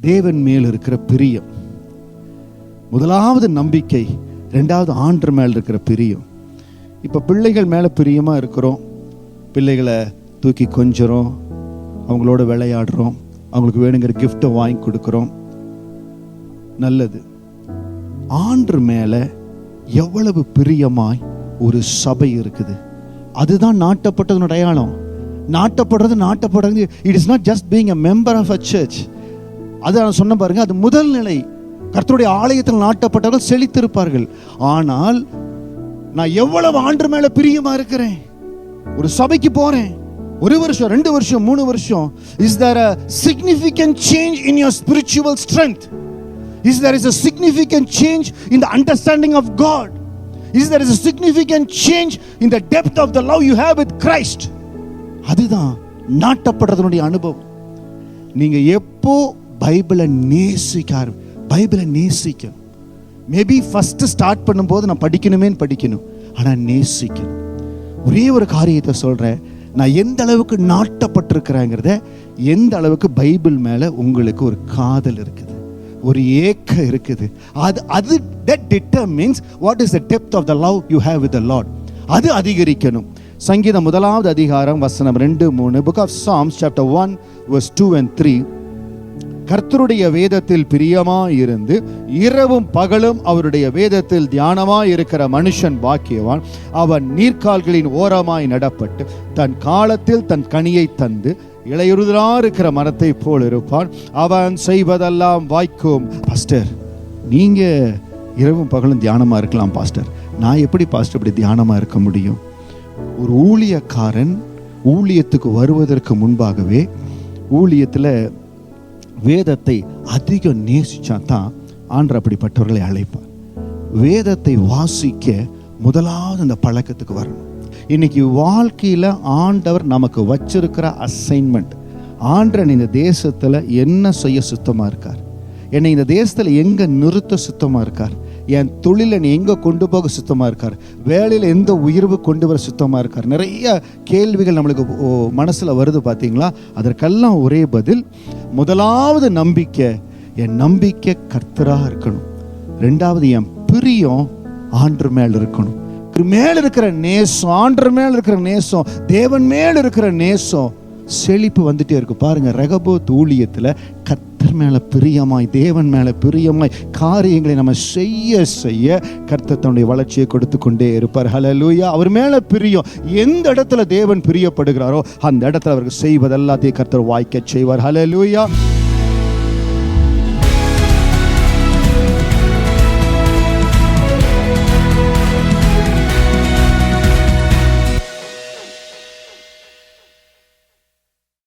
தேவன் மேல் இருக்கிற பிரியம். முதலாவது நம்பிக்கை ரெண்டாவது ஆண்டர் மேல் இருக்கிற பிரியம். இப்போ பிள்ளைகள் மேலே பிரியமாக இருக்கிறோம். பிள்ளைகளை தூக்கி கொஞ்சுறோம். அவங்களோட விளையாடுறோம். அவங்களுக்கு வேணுங்கிற கிஃப்ட்டை வாங்கி கொடுக்குறோம். நல்லது. ஆண்டர் மேலே எவ்வளவு பிரியமாய் ஒரு சபை இருக்குது. அதுதான் நாட்டப்பட்டதன் அடையாளம். நாட்டப்படுறது நாட்டப்படுறது. It is not just being a member of a church அதை நான் சொன்ன பாருங்க அது முதல் நிலை. கர்த்தருடைய ஆலயத்தில் நாட்டப்பட்டவர்கள் செழித்திருப்பார்கள். ஆனால் நான் எவ்வளவு ஆண்டு மேல பிரியமா இருக்கிறேன்? ஒரு சபைக்கு போறேன். ஒரு வருஷம் ரெண்டு வருஷம் மூணு வருஷம். Is there a significant change in your spiritual strength is there is a significant change in the understanding of God is there is a significant change in the depth of the love you have with Christ அதுதான் நாட்டப்படுறதனுடைய அனுபவம். நீங்க எப்போ பைபிளை நேசிக்க ஆரம்பி பைபிளை நேசிக்கணும் மேபி ஃபஸ்ட்டு ஸ்டார்ட் பண்ணும்போது நான் படிக்கணுமேன்னு படிக்கணும். ஆனால் நேசிக்கணும் ஒரே ஒரு காரியத்தை சொல்கிறேன் நான் எந்த அளவுக்கு நாட்டப்பட்டிருக்கிறேங்கிறத எந்த அளவுக்கு பைபிள் மேலே உங்களுக்கு ஒரு காதல் இருக்குது. ஒரு ஏக்கம் இருக்குது. அது அது that titre means what is the depth of the love you have with the Lord அது அதிகரிக்கணும். சங்கீதம் முதலாவது அதிகாரம் வசனம் ரெண்டு மூணு book of Psalms chapter one verse two and three கர்த்தருடைய வேதத்தில் பிரியமாக இருந்து இரவும் பகலும் அவருடைய வேதத்தில் தியானமாக இருக்கிற மனுஷன் பாக்கியவான். அவன் நீர்க்கால்களின் ஓரமாய் நடப்பட்டு தன் காலத்தில் தன் கனியை தந்து இளையுறுதலா இருக்கிற மரத்தை போல் இருப்பான். அவன் செய்வதெல்லாம் வாய்க்கும். பாஸ்டர் நீங்க இரவும் பகலும் தியானமா இருக்கலாம் பாஸ்டர் நான் எப்படி பாஸ்டர் இப்படி தியானமா இருக்க முடியும்? ஒரு ஊழியக்காரன் ஊழியத்துக்கு வருவதற்கு முன்பாகவே ஊழியத்தில் வேதத்தை அதிகம் நேசித்தா தான் ஆண்டர் அப்படிப்பட்டவர்களை அழைப்பார். வேதத்தை வாசிக்க முதலாவது அந்த பழக்கத்துக்கு வரணும். இன்னைக்கு வாழ்க்கையில் ஆண்டவர் நமக்கு வச்சிருக்கிற அசைன்மெண்ட் ஆண்டரன் இந்த தேசத்தில் என்ன செய்ய சுத்தமாக இருக்கார்? என்னை இந்த தேசத்தில் எங்கே நிறுத்த சுத்தமாக இருக்கார்? என் தொழிலை நீ எங்கே கொண்டு போக சுத்தமாக இருக்கார்? வேலையில் எந்த உயர்வு கொண்டு வர சுத்தமாக இருக்கார்? நிறைய கேள்விகள் நம்மளுக்கு ஓ, வருது பார்த்தீங்களா அதற்கெல்லாம் ஒரே பதில் முதலாவது நம்பிக்கை என் நம்பிக்கை கர்த்தராக இருக்கணும். ரெண்டாவது என் பிரியம் ஆண்டு மேல் இருக்கணும். மேல் இருக்கிற நேசம் ஆண்டர் மேல் இருக்கிற நேசம் தேவன் மேல் இருக்கிற நேசம் செழிப்பு வந்துட்டே இருக்கு. பாருங்க ரெகபோத் ஊழியத்துல கர்த்தர் மேலே பிரியமாய் தேவன் மேலே பிரியமாய் காரியங்களை நம்ம செய்ய செய்ய கர்த்தர் தன்னுடைய வளர்ச்சியை கொடுத்து கொண்டே இருப்பார். ஹலலூயா அவர் மேலே பிரியம். எந்த இடத்துல தேவன் பிரியப்படுகிறாரோ அந்த இடத்துல அவருக்கு செய்வதெல்லாத்தையும் கர்த்தர் வாய்க்க செய்வார். ஹalleluya